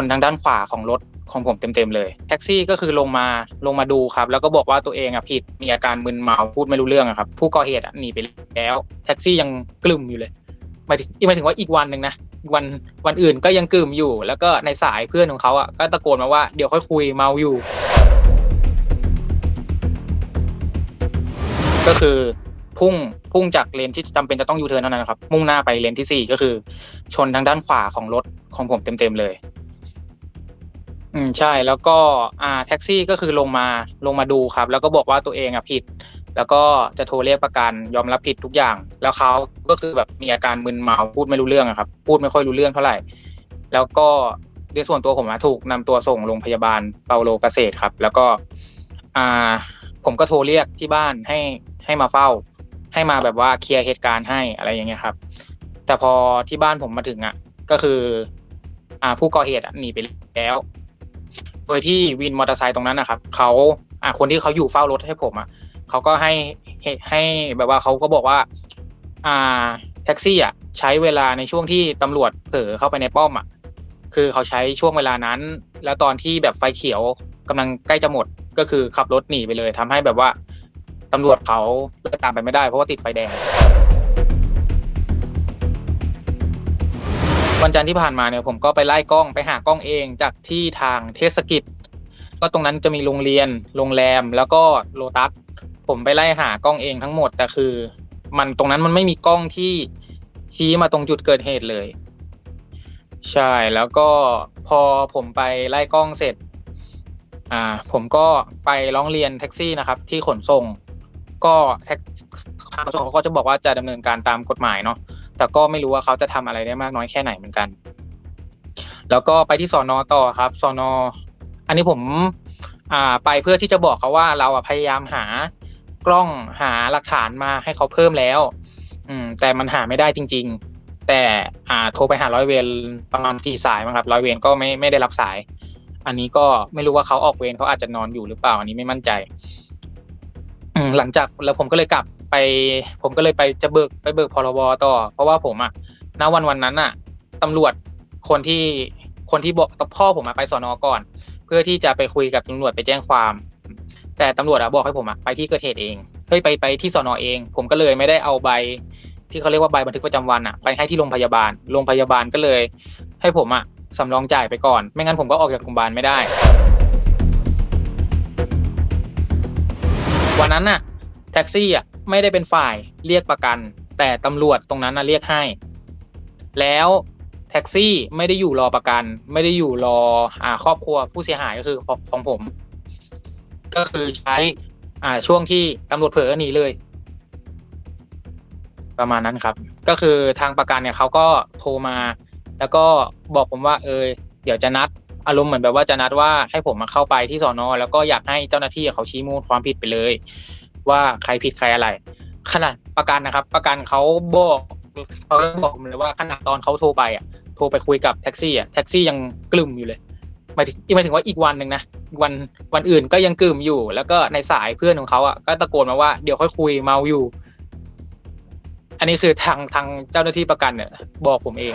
นทางด้านขวาของรถของผมเต็มๆเลยแท็กซี่ก็คือลงมาลงมาดูครับ แล้วก็บอกว่าตัวเองอะผิดมีอาการมึนเมาพูดไม่รู้เรื่องอะครับ ผู้ก่อเหตุอะหนีไปแล้ว แท็กซี่ยังกลุ่มอยู่เลยหมายถึงหมายถึงว่าอีกวันหนึ่งนะวันวันอื่นก็ยังกลุ่มอยู่ แล้วก็ในสายเพื่อนของเขาอะก็ตะโกนมาว่าเดี๋ยวค่อยคุยเมาอยู่ ก็คือพุ่งพุ่งจากเลนที่จำเป็นจะต้องยูเทิร์นเท่านั้นครับ มุ่งหน้าไปเลนที่สี่ก็คือ ชนทางด้านขวาของรถของผมเต็มๆเลย อืมใช่แล้วก็อ่าแท็กซี่ก็คือลงมาลงมาดูครับ แล้วก็บอกว่าตัวเองอะผิด แล้วก็จะโทรเรียกประกันยอมรับผิดทุกอย่าง แล้วเขาก็คือแบบมีอาการมึนเมาพูดไม่รู้เรื่องอะครับ พูดไม่ค่อยรู้เรื่องเท่าไหร่ แล้วก็ในส่วนตัวผมอะถูกนำตัวส่งโรงพยาบาลเปาโลเกษตรครับ แล้วก็อ่าผมก็โทรเรียกที่บ้านให้ให้มาเฝ้า ให้มาแบบว่าเคลียร์เหตุการณ์ให้อะไรอย่างเงี้ยครับ แต่พอที่บ้านผมมาถึงอะก็คือ อ่าผู้ก่อเหตุอะหนีไปแล้ว โดยที่วินมอเตอร์ไซค์ตรงนั้นนะครับเขาอ่าคนที่เขาอยู่เฝ้ารถให้ผมอะเขาก็ให้ให้แบบว่าเขาก็บอกว่า อ่าแท็กซี่อะใช้เวลาในช่วงที่ตำรวจเผลอเข้าไปในป้อมอะคือเขาใช้ช่วงเวลานั้น แล้วตอนที่แบบไฟเขียวกำลังใกล้จะหมดก็คือขับรถหนีไปเลยทำให้แบบว่าตำรวจเขาตามไปไม่ได้เพราะว่าติดไฟแดง วันจันทร์ที่ผ่านมาเนี่ยผมก็ไปไล่กล้องไปหากล้องเองจากที่ทางเทศกิจ ก็ตรงนั้นจะมีโรงเรียน โรงแรมแล้วก็โลตัสผมไปไล่หากล้องเองทั้งหมดแต่คือ มันตรงนั้นมันไม่มีกล้องที่ชี้มาตรงจุดเกิดเหตุเลย ใช่แล้วก็พอผมไปไล่กล้องเสร็จ อ่า ผมก็ไปร้องเรียนแท็กซี่นะครับ ที่ขนส่ง ก็แท็กขนส่งเขาก็จะบอกว่าจะดำเนินการตามกฎหมายเนาะ แต่ก็ไม่รู้ว่าเขาจะทำอะไรได้มากน้อยแค่ไหนเหมือนกัน แล้วก็ไปที่สอนอต่อครับสอนออันนี้ผมอ่าไปเพื่อที่จะบอกเขาว่าเราอะพยายามหากล้องหาหลักฐานมาให้เขาเพิ่มแล้ว อืม แต่มันหาไม่ได้จริง ๆ แต่อ่าโทรไปหาร้อยเวรประมาณสี่สายมั้งครับร้อยเวรก็ไม่ไม่ได้รับสาย อันนี้ก็ไม่รู้ว่าเขาออกเวรเขาอาจจะนอนอยู่หรือเปล่า อันนี้ไม่มั่นใจหลังจากแล้วผมก็เลยกลับ ไป ผมก็เลยไปจะเบิกไปเบิกพรบต่อ เพราะว่าผมอะณวันวันนั้นอะตำรวจคนที่คนที่บอกพ่อผมอะไปสอนอก่อน เพื่อที่จะไปคุยกับตำรวจไปแจ้งความ แต่ตำรวจอะบอกให้ผมอะไปที่เกิดเหตุเองเฮ้ยไปไปที่สอนอเอง ผมก็เลยไม่ได้เอาใบ ที่เขาเรียกว่าใบบันทึกประจำวันอะไปให้ที่โรงพยาบาลโรงพยาบาลก็เลย ให้ผมอะสำรองจ่ายไปก่อน ไม่งั้นผมก็ออกจากโรงพยาบาลไม่ได้ วันนั้นน่ะ แท็กซี่อะ ไม่ได้เป็นฝ่ายเรียกประกัน แต่ตำรวจตรงนั้นนะเรียกให้ แล้วแท็กซี่ไม่ได้อยู่รอประกัน ไม่ได้อยู่รออ่าครอบครัวผู้เสียหายก็คือของของผม ก็คือใช้อ่าช่วงที่ตำรวจเผลอหนีเลย ประมาณนั้นครับ ก็คือทางประกันเนี่ยเขาก็โทรมา แล้วก็บอกผมว่า เออเดี๋ยวจะนัดอารมณ์เหมือนแบบว่าจะนัดว่าให้ผมมาเข้าไปที่สอนอแล้วก็อยากให้เจ้าหน้าที่เขาชี้มูลความผิดไปเลย ว่าใครผิดใครอะไร ขนาดประกันนะครับ ประกันเขาบอกเขาบอกผมเลยว่าขนาดตอนเขาโทรไปอะโทรไปคุยกับแท็กซี่อะแท็กซี่ยังกลุ่มอยู่เลยหมายถึงหมายถึงว่าอีกวันหนึ่งนะวันวันอื่นก็ยังกลุ่มอยู่ แล้วก็ในสายเพื่อนของเขาอะก็ตะโกนมาว่าเดี๋ยวค่อยคุยเมาอยู่ อันนี้คือทางทางเจ้าหน้าที่ประกันเนี่ยบอกผมเอง